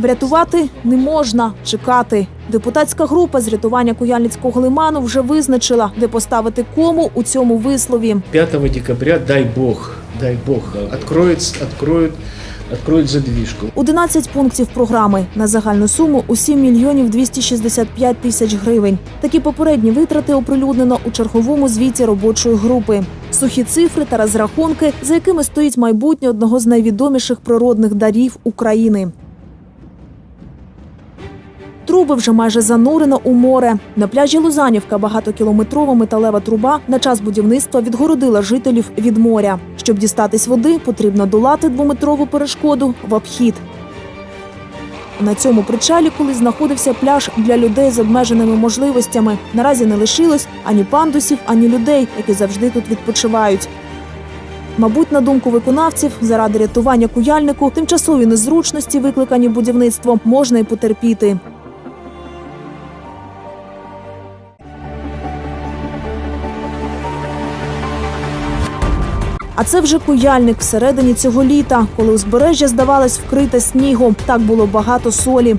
Врятувати не можна чекати. Депутатська група з рятування Куяльницького лиману вже визначила, де поставити кому у цьому вислові. 5 декабря, дай бог, дай бог, откроют задвижку. 11 пунктів програми на загальну суму у 7 мільйонів 265 тисяч гривень. Такі попередні витрати оприлюднено у черговому звіті робочої групи. Сухі цифри та розрахунки, за якими стоїть майбутнє одного з найвідоміших природних дарів України. Труби вже майже занурено у море. На пляжі Лузанівка багатокілометрова металева труба на час будівництва відгородила жителів від моря. Щоб дістатись води, потрібно долати двометрову перешкоду в обхід. На цьому причалі колись знаходився пляж для людей з обмеженими можливостями. Наразі не лишилось ані пандусів, ані людей, які завжди тут відпочивають. Мабуть, на думку виконавців, заради рятування куяльнику тимчасові незручності, викликані будівництвом, можна й потерпіти. А це вже куяльник всередині цього літа, коли узбережжя здавалось вкрите снігом. Так було багато солі.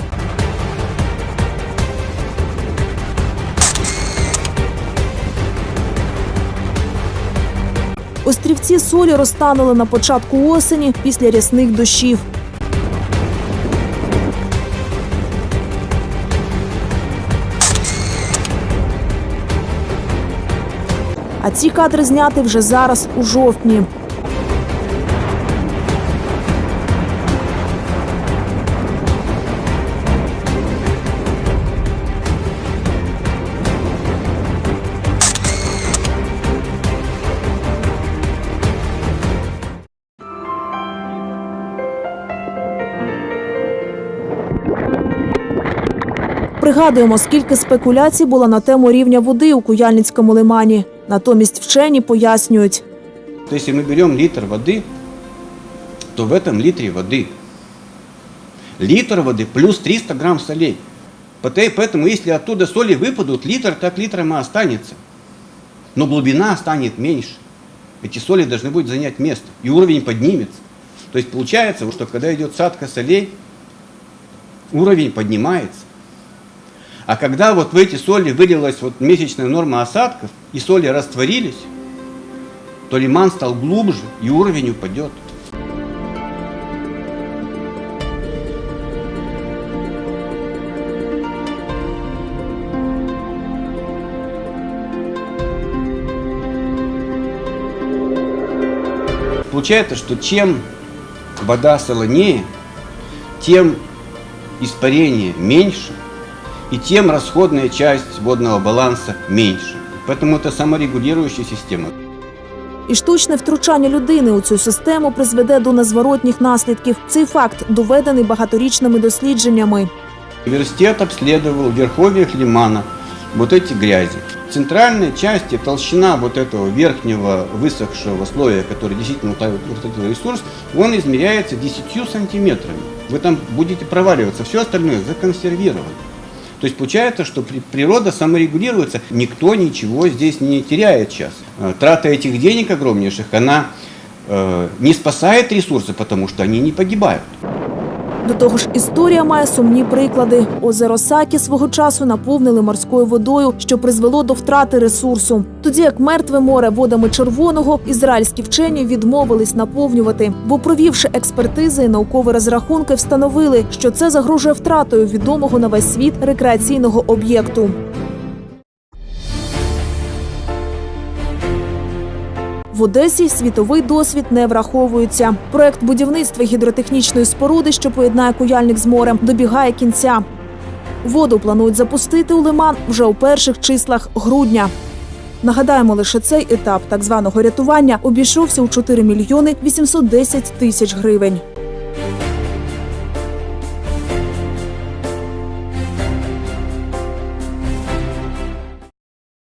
Острівці солі розтанули на початку осені після рясних дощів. А ці кадри зняти вже зараз у жовтні. Пригадуємо, скільки спекуляцій було на тему рівня води у Куяльницькому лимані. Натомість вчені пояснюють, То если мы берем литр воды, то в этом литре воды литр воды плюс 300 грамм солей. Поэтому если оттуда соли выпадут, литр так литром и останется. Но глубина станет меньше. Эти соли должны будут занять место, и уровень поднимется. То есть получается, что когда идет садка солей, уровень поднимается. А когда вот в эти соли вылилась вот месячная норма осадков, и соли растворились, то лиман стал глубже, и уровень упадет. Получается, что чем вода солонее, тем испарение меньше, и тем расходная часть водного баланса меньше. Поэтому это саморегулирующая система. І штучне втручання людини у цю систему призведе до незворотніх наслідків. Цей факт доведений багаторічними дослідженнями. Университет обследовал в верховьях лимана вот эти грязи. В центральной части толщина вот этого верхнего высохшего слоя, который действительно утратил ресурс, он измеряется 10 сантиметрами. Вы там будете проваливаться, все остальное законсервировано. То есть получается, что при- природа саморегулируется, никто ничего здесь не теряет сейчас. Э, Трата этих денег огромнейших, она э, не спасает ресурсы, потому что они не погибают. До того ж, історія має сумні приклади. Озеро Сакі свого часу наповнили морською водою, що призвело до втрати ресурсу. Тоді як мертве море водами червоного ізраїльські вчені відмовились наповнювати, бо провівши експертизи наукові розрахунки, встановили, що це загрожує втратою відомого на весь світ рекреаційного об'єкту. В Одесі світовий досвід не враховується. Проект будівництва гідротехнічної споруди, що поєднає куяльник з морем, добігає кінця. Воду планують запустити у лиман вже у перших числах грудня. Нагадаємо, лише цей етап так званого рятування обійшовся у 4 мільйони 810 тисяч гривень.